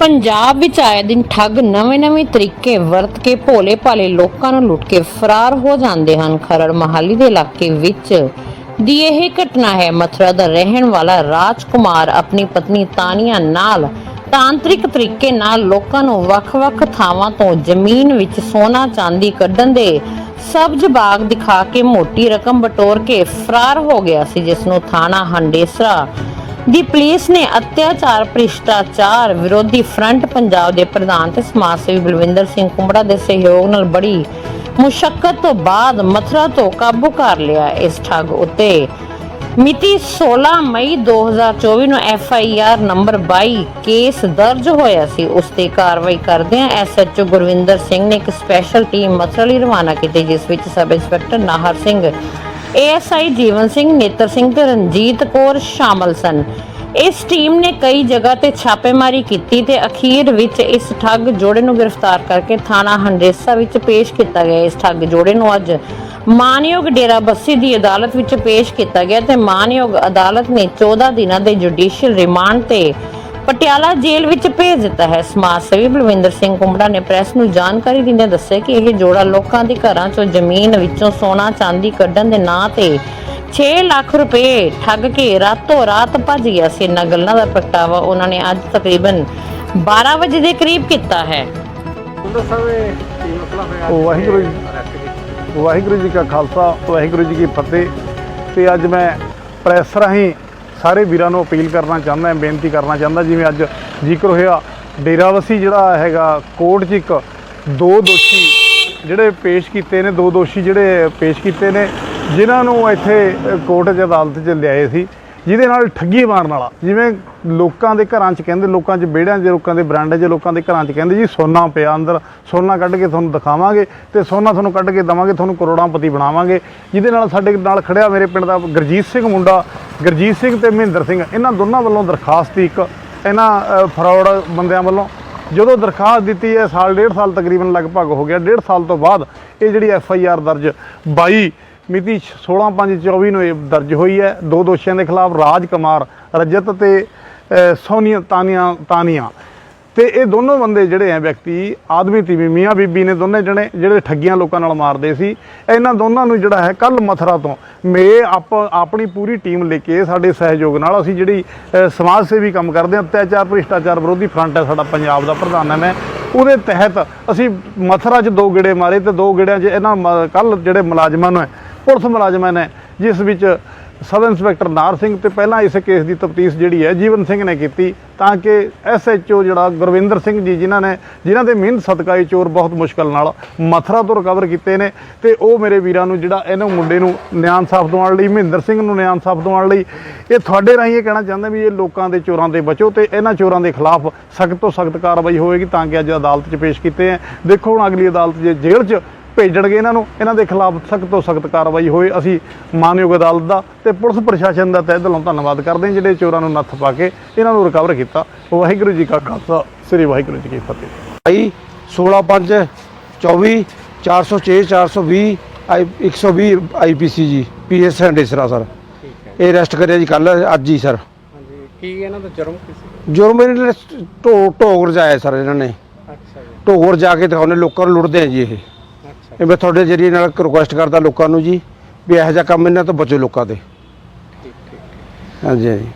ਪੰਜਾਬ ਵਿੱਚ ਆਏ ਦਿਨ ਠੱਗ ਨਵੇਂ-ਨਵੇਂ ਤਰੀਕੇ ਵਰਤ ਕੇ ਭੋਲੇ-ਭਾਲੇ ਲੋਕਾਂ ਨੂੰ ਲੁੱਟ ਕੇ ਫਰਾਰ ਹੋ ਜਾਂਦੇ ਹਨ। ਖਰੜ ਮਹਾਲੀ ਦੇ ਇਲਾਕੇ ਵਿੱਚ ਦੀ ਇਹ ਘਟਨਾ ਹੈ। ਮਥੁਰਾ ਦਾ ਰਹਿਣ ਵਾਲਾ ਰਾਜਕੁਮਾਰ ਆਪਣੀ ਪਤਨੀ ਤਾਨੀਆ ਨਾਲ ਤਾਂਤਰਿਕ ਤਰੀਕੇ ਨਾਲ ਲੋਕਾਂ ਨੂੰ ਵੱਖ-ਵੱਖ ਥਾਵਾਂ ਤੋਂ ਜ਼ਮੀਨ ਵਿੱਚ ਸੋਨਾ ਚਾਂਦੀ ਕੱਢਣ ਦੇ ਸਬਜ਼ ਬਾਗ ਦਿਖਾ ਕੇ ਮੋਟੀ ਰਕਮ ਬਟੋਰ ਕੇ ਫਰਾਰ ਹੋ ਗਿਆ ਸੀ, ਜਿਸ ਨੂੰ ਥਾਣਾ ਹੰਡੇਸਰਾ ਦੀ ਪੁਲਿਸ ਨੇ ਅਤਿਆਚਾਰ, ਭ੍ਰਿਸ਼ਟਾਚਾਰ ਵਿਰੋਧੀ ਫਰੰਟ ਪੰਜਾਬ ਦੇ ਪ੍ਰਧਾਨ ਤੇ ਸਮਾਜ ਸੇਵੀ ਬਲਵਿੰਦਰ ਸਿੰਘ ਕੁੰਬੜਾ ਦੇ ਸਹਿਯੋਗ ਨਾਲ ਬੜੀ ਮੁਸ਼ਕਲ ਤੋਂ ਬਾਅਦ ਮਥੁਰਾ ਤੋਂ ਕਾਬੂ ਕਰ ਲਿਆ ਇਸ ਠੱਗ ਉੱਤੇ। ਮਿਤੀ 16 ਮਈ 2024 ਨੂੰ F I R number 22 case ਦਰਜ ਹੋਇਆ ਸੀ। ਉਸ ਤੇ ਕਾਰਵਾਈ ਕਰਦਿਆਂ S H O Gurvinder Singh ਨੇ ਇੱਕ ਸਪੈਸ਼ਲ ਟੀਮ ਮਥੁਰਾ ਲਈ ਰਵਾਨਾ ਕੀਤੀ, ਜਿਸ ਵਿੱਚ sub inspector Nahar Singh ASI Jeevan Singh, Netar Singh ਤੇ ਰਣਜੀਤ ਕੌਰ ਸ਼ਾਮਲ ਸਨ। ਇਸ ਟੀਮ ਨੇ ਕਈ ਜਗ੍ਹਾ ਤੇ ਛਾਪੇਮਾਰੀ ਕੀਤੀ ਤੇ ਅਖੀਰ ਵਿੱਚ ਇਸ ਠੱਗ ਜੋੜੇ ਨੂੰ ਗ੍ਰਿਫਤਾਰ ਕਰਕੇ ਥਾਣਾ ਹੰਡੇਸਾ ਵਿੱਚ ਪੇਸ਼ ਕੀਤਾ ਗਿਆ। ਇਸ ਠੱਗ ਜੋੜੇ ਨੂੰ ਅੱਜ ਮਾਨਯੋਗ ਡੇਰਾ ਬੱਸੀ ਦੀ ਅਦਾਲਤ ਵਿੱਚ ਪੇਸ਼ ਕੀਤਾ ਗਿਆ ਤੇ ਮਾਨਯੋਗ ਅਦਾਲਤ ਨੇ 14 ਦਿਨਾਂ ਦੇ ਜੁਡੀਸ਼ੀਅਲ ਰਿਮਾਂਡ ਤੇ ਪਟਿਆਲਾ ਜੇਲ੍ਹ ਵਿੱਚ ਭੇਜ ਦਿੱਤਾ ਹੈ। ਸਮਾਜ ਸੇਵੀ ਬਲਵਿੰਦਰ ਸਿੰਘ ਕੁੰਬੜਾ ਨੇ ਪ੍ਰੈਸ ਨੂੰ ਜਾਣਕਾਰੀ ਦਿੰਦਿਆਂ ਦੱਸਿਆ ਕਿ ਇਹ ਜੋੜਾ ਲੋਕਾਂ ਦੇ ਘਰਾਂ ਚੋਂ ਜ਼ਮੀਨ ਵਿੱਚੋਂ ਸੋਨਾ, ਚਾਂਦੀ ਕੱਢਣ ਦੇ ਨਾਂ ਤੇ 6 ਲੱਖ ਰੁਪਏ ਠੱਗ ਕੇ ਰਾਤੋਂ ਰਾਤ ਭੱਜ ਗਿਆ ਸੀ। ਇਹਨਾਂ ਗੱਲਾਂ ਦਾ ਪ੍ਰਗਟਾਵਾ ਉਹਨਾਂ ਨੇ ਅੱਜ ਤਕਰੀਬਨ 12 ਵਜੇ ਦੇ ਕਰੀਬ ਕੀਤਾ ਹੈ। ਵਾਹਿਗੁਰੂ ਜੀ ਵਾਹਿਗੁਰੂ ਜੀ ਕਾ ਖਾਲਸਾ, ਵਾਹਿਗੁਰੂ ਜੀ ਕੀ ਫਤਿਹ। ਤੇ ਅੱਜ ਮੈਂ ਪ੍ਰੈਸ ਰਾਹੀਂ ਸਾਰੇ ਵੀਰਾਂ ਨੂੰ ਅਪੀਲ ਕਰਨਾ ਚਾਹੁੰਦਾ, ਬੇਨਤੀ ਕਰਨਾ ਚਾਹੁੰਦਾ, ਜਿਵੇਂ ਅੱਜ ਜ਼ਿਕਰ ਹੋਇਆ ਡੇਰਾਵਸੀ ਜਿਹੜਾ ਹੈਗਾ, ਕੋਰਟ 'ਚ ਇੱਕ ਦੋ ਦੋਸ਼ੀ ਜਿਹੜੇ ਪੇਸ਼ ਕੀਤੇ ਨੇ, ਦੋ ਦੋਸ਼ੀ ਜਿਹੜੇ ਪੇਸ਼ ਕੀਤੇ ਨੇ, ਜਿਨ੍ਹਾਂ ਨੂੰ ਇੱਥੇ ਕੋਰਟ 'ਚ ਅਦਾਲਤ 'ਚ ਲਿਆਏ ਸੀ, ਜਿਹਦੇ ਨਾਲ ਠੱਗੀ ਮਾਰਨ ਵਾਲਾ, ਜਿਵੇਂ ਲੋਕਾਂ ਦੇ ਘਰਾਂ 'ਚ ਕਹਿੰਦੇ, ਲੋਕਾਂ 'ਚ ਵਿਹੜਿਆਂ 'ਚ, ਲੋਕਾਂ ਦੇ ਬਰਾਂਡੇ 'ਚ, ਲੋਕਾਂ ਦੇ ਘਰਾਂ 'ਚ ਕਹਿੰਦੇ ਜੀ, ਸੋਨਾ ਪਿਆ ਅੰਦਰ, ਸੋਨਾ ਕੱਢ ਕੇ ਤੁਹਾਨੂੰ ਦਿਖਾਵਾਂਗੇ ਤੇ ਸੋਨਾ ਤੁਹਾਨੂੰ ਕੱਢ ਕੇ ਦਵਾਂਗੇ, ਤੁਹਾਨੂੰ ਕਰੋੜਾਂ ਪਤੀ ਬਣਾਵਾਂਗੇ। ਜਿਹਦੇ ਨਾਲ ਸਾਡੇ ਨਾਲ ਖੜਿਆ ਮੇਰੇ ਪਿੰਡ ਦਾ ਗੁਰਜੀਤ ਸਿੰਘ ਮੁੰਡਾ ਗੁਰਜੀਤ ਸਿੰਘ ਤੇ ਮਹਿੰਦਰ ਸਿੰਘ, ਇਹਨਾਂ ਦੋਨਾਂ ਵੱਲੋਂ ਦਰਖਾਸਤ ਇੱਕ, ਇਹਨਾਂ ਫਰਾਡ ਬੰਦਿਆਂ ਵੱਲੋਂ। ਜਦੋਂ ਦਰਖਾਸਤ ਦਿੱਤੀ ਹੈ ਸਾਲ, ਡੇਢ ਸਾਲ ਤਕਰੀਬਨ ਲਗਭਗ ਹੋ ਗਿਆ। ਡੇਢ ਸਾਲ ਤੋਂ ਬਾਅਦ ਇਹ ਜਿਹੜੀ ਐਫ ਆਈ ਆਰ ਦਰਜ 22 ਮਿਤੀ 16/5/24 ਨੂੰ ਇਹ ਦਰਜ ਹੋਈ ਹੈ। ਦੋ ਦੋਸ਼ੀਆਂ ਦੇ ਖਿਲਾਫ ਰਾਜ ਕੁਮਾਰ, ਰਜਤ ਤੇ ਸੋਨੀਆ ਤਾਨੀਆ ਤਾਨੀਆ। ਤੇ ਇਹ ਦੋਨੋਂ ਬੰਦੇ ਜਿਹੜੇ ਆ ਵਿਅਕਤੀ ਆਦਮੀ ਤੀਵੀਂ ਮੀਆਂ ਬੀਬੀ ਨੇ ਦੋਨੇ ਜਣੇ ਜਿਹੜੇ ਠੱਗੀਆਂ ਲੋਕਾਂ ਨਾਲ ਮਾਰਦੇ ਸੀ। ਇਹਨਾਂ ਦੋਨਾਂ ਨੂੰ ਜਿਹੜਾ ਹੈ ਕੱਲ ਮਥਰਾ ਤੋਂ ਮੇ ਆਪ ਆਪਣੀ ਪੂਰੀ ਟੀਮ ਲੈ ਕੇ ਸਾਡੇ ਸਹਿਯੋਗ ਨਾਲ ਅਸੀਂ ਜਿਹੜੀ ਸਮਾਜ ਸੇਵੀ ਕੰਮ ਕਰਦੇ ਹਾਂ ਅਤਿਆਚਾਰ ਭ੍ਰਿਸ਼ਟਾਚਾਰ ਵਿਰੋਧੀ ਫਰੰਟ ਹੈ ਸਾਡਾ ਪੰਜਾਬ ਦਾ ਪ੍ਰਧਾਨ ਹੈ ਮੈਂ। ਉਹਦੇ ਤਹਿਤ ਅਸੀਂ ਮਥਰਾ 'ਚ ਦੋ ਗੇੜੇ ਮਾਰੇ ਤੇ ਦੋ ਗੇੜਿਆਂ 'ਚ ਇਹਨਾਂ ਕੱਲ ਜਿਹੜੇ ਮੁਲਾਜ਼ਮਾਂ ਨੂੰ ਹੈ, ਪੁਲਿਸ ਮੁਲਾਜ਼ਮਾਂ ਨੇ ਜਿਸ ਵਿੱਚ ਸਬ ਇੰਸਪੈਕਟਰ ਨਾਰ ਸਿੰਘ ਤੇ ਪਹਿਲਾਂ ਇਸ ਕੇਸ ਦੀ ਤਫਤੀਸ਼ ਜਿਹੜੀ ਹੈ ਜੀਵਨ ਸਿੰਘ ਨੇ ਕੀਤੀ ਤਾਂ ਕਿ ਐਸਐਚਓ ਜਿਹੜਾ ਗੁਰਵਿੰਦਰ ਸਿੰਘ ਜੀ, ਜਿਨ੍ਹਾਂ ਨੇ ਜਿਨ੍ਹਾਂ ਦੇ ਮਿਹਨਤ ਸਦਕਾ ਇਹ ਚੋਰ ਬਹੁਤ ਮੁਸ਼ਕਲ ਨਾਲ ਮਥਰਾ ਤੋਂ ਰਿਕਵਰ ਕੀਤੇ ਨੇ ਤੇ ਉਹ ਮੇਰੇ ਵੀਰਾਂ ਨੂੰ ਜਿਹੜਾ ਇਹਨਾਂ ਮੁੰਡੇ ਨੂੰ ਨਿਆਂ ਸਾਫ਼ ਦਿਵਾਉਣ ਲਈ, ਮਹਿੰਦਰ ਸਿੰਘ ਨੂੰ ਨਿਆਂ ਸਾਫ਼ ਦਿਵਾਉਣ ਲਈ, ਇਹ ਤੁਹਾਡੇ ਰਾਹੀਂ ਇਹ ਕਹਿਣਾ ਚਾਹੁੰਦਾ ਵੀ ਇਹ ਲੋਕਾਂ ਦੇ ਚੋਰਾਂ ਦੇ ਬਚੋ ਤੇ ਇਹਨਾਂ ਚੋਰਾਂ ਦੇ ਖਿਲਾਫ ਸਖਤ ਤੋਂ ਸਖਤ ਕਾਰਵਾਈ ਹੋਏਗੀ ਤਾਂ ਕਿ ਅੱਜ ਅਦਾਲਤ 'ਚ ਪੇਸ਼ ਕੀਤੇ ਹੈ। ਦੇਖੋ ਹੁਣ ਅਗਲੀ ਅਦਾਲਤ ਜੇ ਜੇਲ੍ਹ 'ਚ ਭੇਜਣਗੇ ਇਹਨਾਂ ਨੂੰ ਇਹਨਾਂ ਦੇ ਖਿਲਾਫ ਸਖਤ ਤੋਂ ਸਖਤ ਕਾਰਵਾਈ ਹੋਏ। ਅਸੀਂ ਮਾਨਯੋਗ ਅਦਾਲਤ ਦਾ ਤੇ ਪੁਲਿਸ ਪ੍ਰਸ਼ਾਸਨ ਦਾ ਤਹਿ ਦਿਲੋਂ ਧੰਨਵਾਦ ਕਰਦੇ ਹਾਂ ਜਿਹੜੇ ਚੋਰਾਂ ਨੂੰ ਨੱਥ ਪਾ ਕੇ ਇਹਨਾਂ ਨੂੰ ਰਿਕਵਰ ਕੀਤਾ। ਵਾਹਿਗੁਰੂ ਜੀ ਕਾ ਖਾਲਸਾ ਸ੍ਰੀ ਵਾਹਿਗੁਰੂ ਜੀ ਕੀ ਫਤਿਹ। ਭਾਈ 16 5 24 406 420 ਆਈ 120 ਆਈਪੀਸੀ ਜੀ ਪੀਐਸ ਹੰਡੇਸਰਾ ਸਰ। ਇਹ ਅਰੈਸਟ ਕਰਿਆ ਜੀ ਕੱਲ ਅੱਜ ਹੀ ਸਰ। ਹਾਂਜੀ ਕੀ ਇਹਨਾਂ ਦਾ ਜਰਮ ਕੀ ਸੀ ਜੁਰਮ ਇਹਨਾਂ ਨੇ ਢੋ ਢੋਗਰ ਜਾਇਆ ਸਰ ਇਹਨਾਂ ਨੇ। ਅੱਛਾ ਜੀ। ਢੋਗਰ ਜਾ ਕੇ ਦਿਖਾਉਣੇ ਲੋਕਾਂ ਨੂੰ ਲੁੱਟਦੇ ਆ ਜੀ ਇਹ। ਇਹ ਮੈਂ ਤੁਹਾਡੇ ਜਰੀਏ ਨਾਲ ਰਿਕੁਐਸਟ ਕਰਦਾ ਲੋਕਾਂ ਨੂੰ ਜੀ ਵੀ ਇਹੋ ਜਿਹਾ ਕੰਮ ਇਹਨਾਂ ਤੋਂ ਬਚੋ ਲੋਕਾਂ ਦੇ ਠੀਕ ਠੀਕ। ਹਾਂਜੀ ਹਾਂਜੀ।